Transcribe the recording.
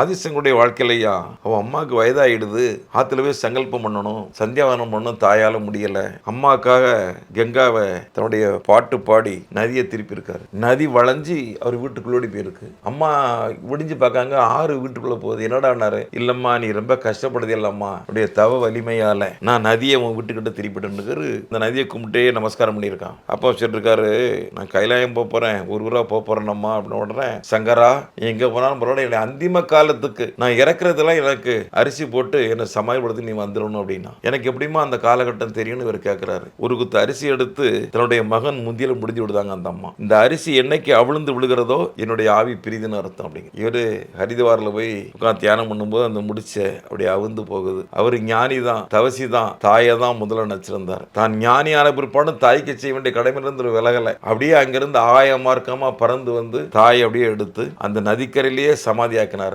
ஆதிசங்களுடைய வாழ்க்கையிலையா? அவன் அம்மாவுக்கு வயதாகிடுது ஆத்துல போய் சங்கல்பம் பண்ணணும். சந்தியாவனம் பண்ணணும் தாயால் முடியல. அம்மாவுக்காக கங்காவை தன்னுடைய பாட்டு பாடி நதியை திருப்பி இருக்காரு நதி வளைஞ்சி அவர் வீட்டுக்குள்ளோடி போயிருக்கு. அம்மா முடிஞ்சு பார்க்காங்க ஆறு வீட்டுக்குள்ளே போகுது. என்னடானாரு இல்லைம்மா நீ ரொம்ப கஷ்டப்படுது இல்லம்மா. உடைய தவ வலிமையால் நான் நதியை உன் வீட்டுக்கிட்ட திருப்பிட்டு இந்த நதியை கும்பிட்டே நமஸ்காரம் பண்ணியிருக்கான். அப்பா சொல்லிருக்காரு நான் கைலாயம் போக போறேன். ஒரு ஊராக போக அப்படின்னு உடனே சங்கரா எங்கே போனாலும் பரவாயில்ல. என்னை அந்திம காலத்துக்கு நான் இறக்குறதெல்லாம் எனக்கு அரிசி போட்டு என்னை சமாளிப்படுத்தி நீ வந்துடணும் அப்படின்னா. எனக்கு எப்படிமா அந்த காலகட்டம் தெரியும்னு இவர் கேட்குறாரு ஒரு குத்து அரிசி எடுத்து தன்னுடைய மகன் முந்தியில் முடிஞ்சு விடுதாங்க அந்த அம்மா. இந்த அரிசி என்னைக்கு அவிழ்ந்து விழுகிறதோ என்னுடைய ஆவி பிரிதுன்னு அர்த்தம் அப்படிங்க. இவர் ஹரிதுவாரில் போய் உட்காந்து தியானம் பண்ணும்போது அந்த முடிச்ச அப்படி அவிழ்ந்து போகுது. அவர் ஞானி தான் தவசி தான் தாயை தான் முதல்ல நினச்சிருந்தார் தான் ஞானியான பிற்பாடும் தாய்க்கு செய்ய வேண்டிய கடமையிலிருந்து விலகலை. அப்படியே அங்கிருந்து ஆய மார்க்கமாக பறந்து வந்து தாயை அப்படியே எடுத்து அந்த நதிக்கரையிலேயே சமாதியாக்கினாரு.